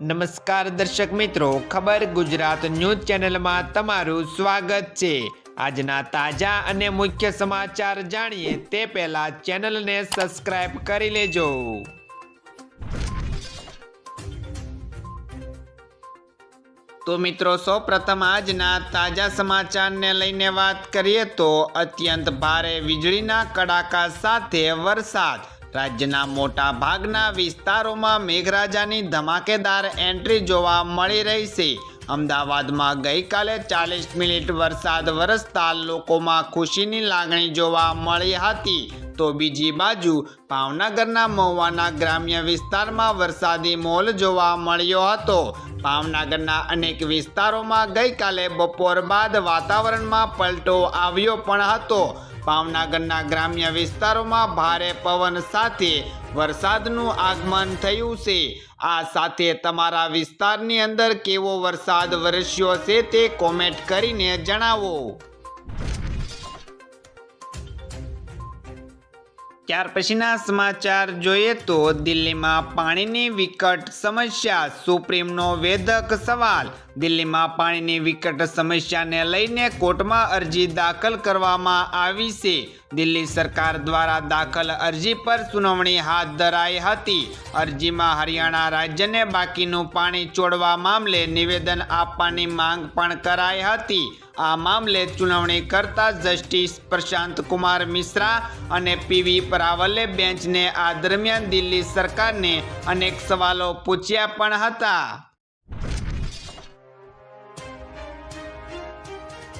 નમસ્કાર દર્શક મિત્રો, ખબર ગુજરાત ન્યૂઝ ચેનલમાં તમારું સ્વાગત છે. આજના તાજા અને મુખ્ય સમાચાર જાણીએ તે પહેલા ચેનલને સબસ્ક્રાઇબ કરી લેજો. તો મિત્રો સૌ પ્રથમ આજના તાજા સમાચારને લઈને વાત કરીએ તો અત્યંત ભારે વીજળીના કડાકા સાથે વરસાદ. રાજ્યના મોટા ભાગના વિસ્તારોમાં મેઘરાજાની ધમાકેદાર એન્ટ્રી જોવા મળી રહી છે. અમદાવાદમાં ગઈકાલે ચાલીસ મિનિટ વરસાદ વરસતા લોકોમાં ખુશીની લાગણી જોવા મળી હતી. તો બીજી બાજુ ભાવનગરના મહુવાના ગ્રામ્ય વિસ્તારમાં વરસાદી મોલ જોવા મળ્યો હતો. ભાવનગરના અનેક વિસ્તારોમાં ગઈકાલે બપોર બાદ વાતાવરણમાં પલટો આવ્યો પણ હતો. ભાવનગરના ગ્રામ્ય વિસ્તારોમાં ભારે પવન સાથે વરસાદનું આગમન થયું છે. આ સાથે તમારા વિસ્તારની અંદર કેવો વરસાદ વરસ્યો છે તે કોમેન્ટ કરીને જણાવો. ત્યાર પછીના સમાચાર જોઈએ તો દિલ્હીમાં પાણીની વિકટ સમસ્યા, સુપ્રીમનો વેધક સવાલ દિલ્હીમાં પાણીની વિકટ સમસ્યાને લઈને કોર્ટમાં અરજી દાખલ કરવામાં આવી છે. દિલ્હી સરકાર દ્વારા દાખલ અરજી પર સુનાવણી હાથ ધરાઈ હતી. અરજીમાં હરિયાણા રાજ્યને બાકીનું પાણી છોડવા મામલે નિવેદન આપવાની માંગ પણ કરાઈ હતી. આ મામલે ચુનાવણી કરતા જસ્ટિસ પ્રશાંત કુમાર મિશ્રા અને પીવી પરાવલે બેન્ચને આ દરમિયાન દિલ્હી સરકારને અનેક સવાલો પૂછ્યા પણ હતા.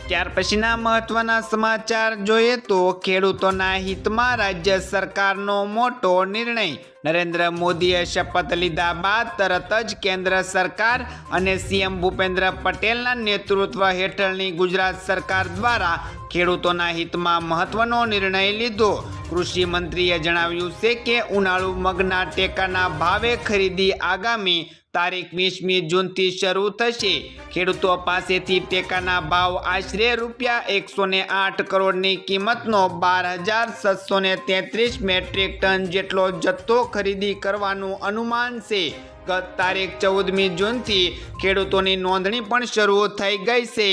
ત્યાર પછીના મહત્વના સમાચાર જોઈએ તો ખેડૂતોના હિતમાં રાજ્ય સરકારનો મોટો નિર્ણય. નરેન્દ્ર મોદીએ શપથ લીધા બાદ તરત જ કેન્દ્ર સરકાર અને સીએમ ભૂપેન્દ્ર પટેલના નેતૃત્વ હેઠળની ગુજરાત સરકાર દ્વારા ખેડૂતોના હિતમાં મહત્વનો નિર્ણય લીધો. કૃષિ મંત્રીએ જણાવ્યું છે કે ઉનાળુ મગના ટેકાના ભાવે ખરીદી આગામી તારીખ વીસમી જૂનથી શરૂ થશે. ખેડૂતો પાસેથી ટેકાના ભાવ આશરે રૂપિયા એકસો ને આઠ કરોડની કિંમતનો બાર હજાર સાતસો ને તેત્રીસ મેટ્રિક ટન જેટલો જથ્થો ખરીદી કરવાનું અનુમાન છે. ગત તારીખ ચૌદમી જૂનથી ખેડૂતોની નોંધણી પણ શરૂ થઈ ગઈ છે.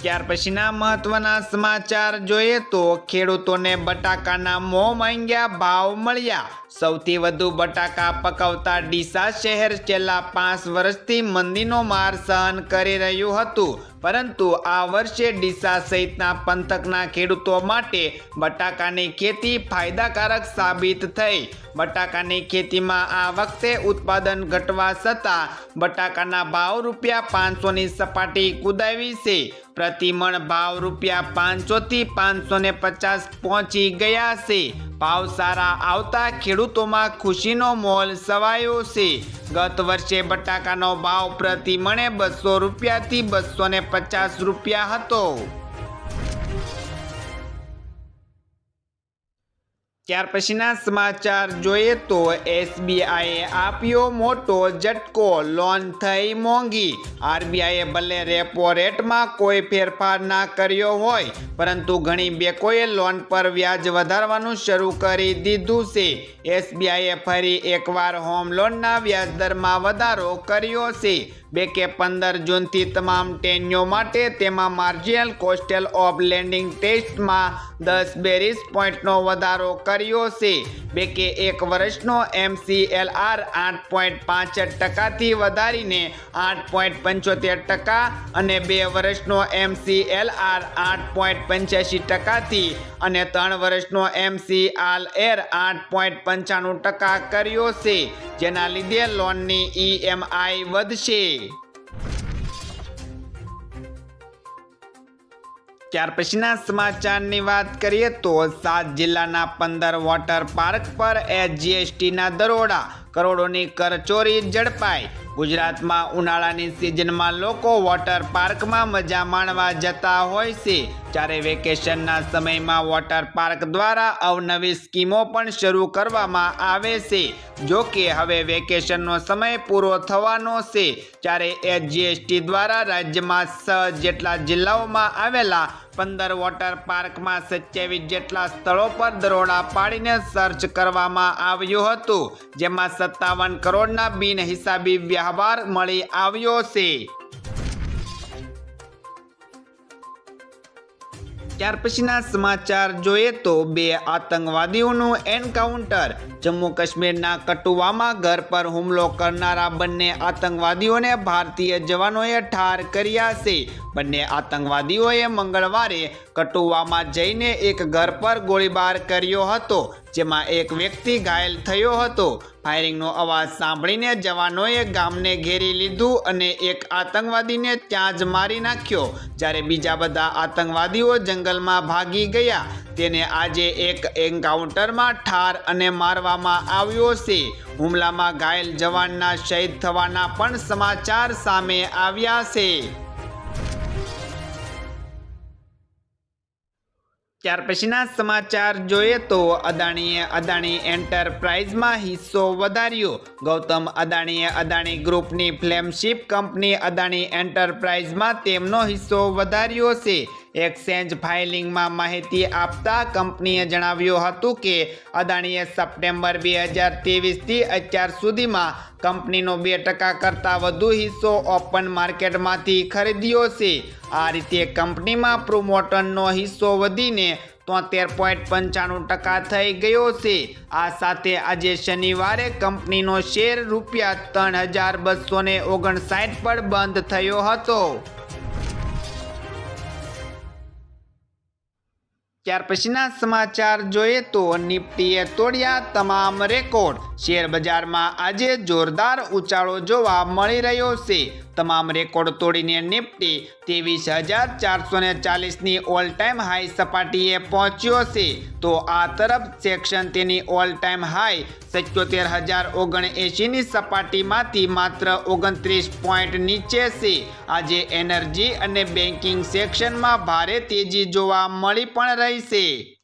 ત્યાર પછીના મહત્વના સમાચાર જોઈએ તો ખેડૂતોને બટાકાના મોં માંગ્યા ભાવ મળ્યા. સૌથી વધુ બટાકા પકવતા ડીસા શહેર છેલ્લા પાંચ વર્ષથી મંદીનો માર સહન કરી રહ્યું હતું. પરંતુ આ વર્ષે ડીસા સહિતના પંથકના ખેડૂતો માટે બટાકાની ખેતી ફાયદાકારક સાબિત થઈ. બટાકાની ખેતીમાં આ વખતે ઉત્પાદન ઘટવા છતાં બટાકાના ભાવ રૂપિયા પાંચસોની સપાટી કુદાવી છે. પ્રતિમણ ભાવ રૂપિયા પાંચસોથી પાંચસો ને પચાસ પહોંચી ગયા છે. ભાવ સારા આવતા ખેડૂતોમાં ખુશીનો મોલ સવાયો છે. ગત વર્ષે બટાકાનો ભાવ પ્રતિ મણે બસો રૂપિયાથી બસો પચાસ રૂપિયા હતો. ત્યાર પછીના સમાચાર જોઈએ તો એસબીઆઈએ આપ્યો મોટો ઝટકો, લોન થઈ મોંઘી. આરબીઆઈએ ભલે રેપો રેટમાં કોઈ ફેરફાર ના કર્યો હોય, પરંતુ ઘણી બેંકોએ લોન પર વ્યાજ વધારવાનું શરૂ કરી દીધું છે. એસબીઆઈએ ફરી એકવાર હોમ લોનના વ્યાજ દરમાં વધારો કર્યો છે. બે કે પંદર જૂનથી તમામ ટેન્યો માટે તેમાં માર્જિનલ કોસ્ટેલ ઓફ લેન્ડિંગ ટેસ્ટમાં દસ બેરીસ પોઈન્ટનો વધારો કર્યો છે. બે કે એક વર્ષનો એમસીએલઆર આઠ પોઈન્ટ પાંસઠ ટકાથી વધારીને આઠ પોઈન્ટ પંચોતેર ટકા અને બે વર્ષનો એમસીએલઆર આઠ પોઈન્ટ પંચ્યાસી ટકાથી અને ત્રણ વર્ષનો એમસીઆલએર આઠ પોઈન્ટ પંચાણું ટકા કર્યો છે, જેના લીધે લોનની ઈએમઆઈ વધશે. ત્યાર પછીના સમાચારની વાત કરીએ તો સાત જિલ્લાના પંદર વોટર પાર્ક પર એસજીએસટીના દરોડા, કરોડોની કરચોરી ઝડપાઈ. ગુજરાતમાં ઉનાળાની સિઝનમાં લોકો વોટર પાર્કમાં મજા માણવા જતા હોય છે. જ્યારે વેકેશનના સમયમાં વોટર પાર્ક દ્વારા અવનવી સ્કીમો પણ શરૂ કરવામાં આવે છે. જો કે હવે વેકેશનનો સમય પૂરો થવાનો છે ત્યારે એચજીએસટી દ્વારા રાજ્યમાં છ જેટલા જિલ્લાઓમાં આવેલા પંદર વોટર પાર્કમાં સત્યાવીસ જેટલા સ્થળો પર દરોડા પાડીને સર્ચ કરવામાં આવ્યું હતું, જેમાં સત્તાવન કરોડના બિનહિસાબી વ્યવહાર મળી આવ્યો છે. ત્યાર પછીના સમાચાર જોઈએ તો બે આતંકવાદીઓનું એન્કાઉન્ટર જમ્મુ કાશ્મીરના કટુવામાં ઘર પર હુમલો કરનારા બંને આતંકવાદીઓને ભારતીય જવાનોએ ઠાર કર્યા છે. બંને આતંકવાદીઓએ મંગળવારે કટુવામાં જઈને એક ઘર પર ગોળીબાર કર્યો હતો, જેમાં એક વ્યક્તિ ઘાયલ થયો હતો. ફાયરિંગનો અવાજ સાંભળીને જવાનોએ ગામને ઘેરી લીધું અને એક આતંકવાદીને ત્યાં જ મારી નાખ્યો, જ્યારે બીજા બધા આતંકવાદીઓ જંગલમાં ભાગી ગયા. તેને આજે એક એન્કાઉન્ટરમાં ઠાર અને મારવામાં આવ્યો છે. હુમલામાં ઘાયલ જવાનના શહીદ થવાના પણ સમાચાર સામે આવ્યા છે. ત્યાર પછીના સમાચાર જોઈએ તો અદાણીએ અદાણી એન્ટરપ્રાઇઝમાં હિસ્સો વધાર્યો. ગૌતમ અદાણીએ અદાણી ગ્રુપની ફ્લેમશિપ કંપની અદાણી એન્ટરપ્રાઇઝમાં તેમનો હિસ્સો વધાર્યો છે. એક્સચેન્જ ફાઇલિંગમાં માહિતી આપતા કંપનીએ જણાવ્યું હતું કે, અદાણીએ સપ્ટેમ્બર બે હજાર ત્રેવીસથી અત્યાર સુધીમાં કંપનીનો બે ટકા કરતાં વધુ હિસ્સો ઓપન માર્કેટમાંથી ખરીદ્યો છે. આ રીતે કંપનીમાં પ્રોમોટરનો હિસ્સો વધીને તોતેર પોઈન્ટ પંચાણું ટકા થઈ ગયો છે. આ સાથે આજે શનિવારે કંપનીનો શેર રૂપિયા ત્રણ હજાર બસો ઓગણસાઠ પર બંધ થયો હતો. ત્યાર પછીના સમાચાર જોઈએ તો નિફ્ટીએ તોડ્યા તમામ રેકોર્ડ. શેર બજારમાં આજે જોરદાર ઉછાળો જોવા મળી રહ્યો છે. તમામ રેકોર્ડ તોડીને નિફ્ટી ત્રેવીસ હજાર ચારસો ને ચાલીસની ઓલ ટાઈમ હાઈ સપાટીએ પહોંચ્યો છે. તો આ તરફ સેક્શન તેની ઓલ ટાઈમ હાઈ સત્યોતેર હજાર ઓગણએંશીની સપાટીમાંથી માત્ર ઓગણત્રીસ પોઈન્ટ નીચે છે. આજે એનર્જી અને બેન્કિંગ સેક્શનમાં ભારે તેજી જોવા મળી પણ રહી છે.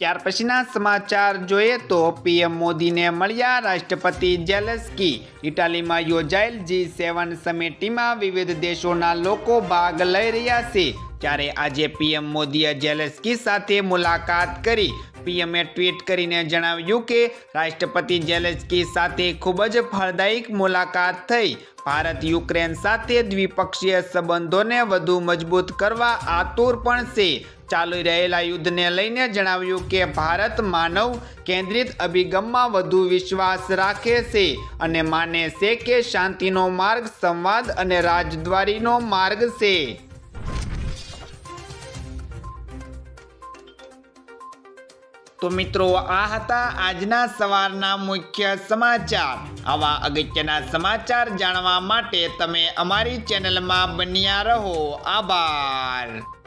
ત્યાર પછીના સમાચાર જોઈએ તો પીએમ મોદીને મળ્યા રાષ્ટ્રપતિ જેલેસ્કી ઇટાલીમાં યોજાયેલ જી સેવન સમિટીમાં વિવિધ દેશોના લોકો ભાગ લઈ રહ્યા છે. ત્યારે આજે પીએમ મોદીએ જેલેસ્કી સાથે મુલાકાત કરી. પીએમએ ટ્વીટ કરીને જણાવ્યું કે રાષ્ટ્રપતિ જેલેસ્કી સાથે ખૂબ જ ફળદાયક મુલાકાત થઈ. ભારત યુક્રેન સાથે દ્વિપક્ષીય સંબંધોને વધુ મજબૂત કરવા આતુર પણ છે. ચાલી રહેલા યુદ્ધને લઈને જણાવ્યું કે ભારત માનવ કેન્દ્રિત અભિગમમાં વધુ વિશ્વાસ રાખે છે અને માને છે કે શાંતિનો માર્ગ સંવાદ અને રાજદ્વારીનો માર્ગ છે. તો મિત્રો, આ હતા આજના સવારના મુખ્ય સમાચાર. આવા અગત્યના સમાચાર જાણવા માટે તમે અમારી ચેનલમાં બન્યા રહો. આભાર.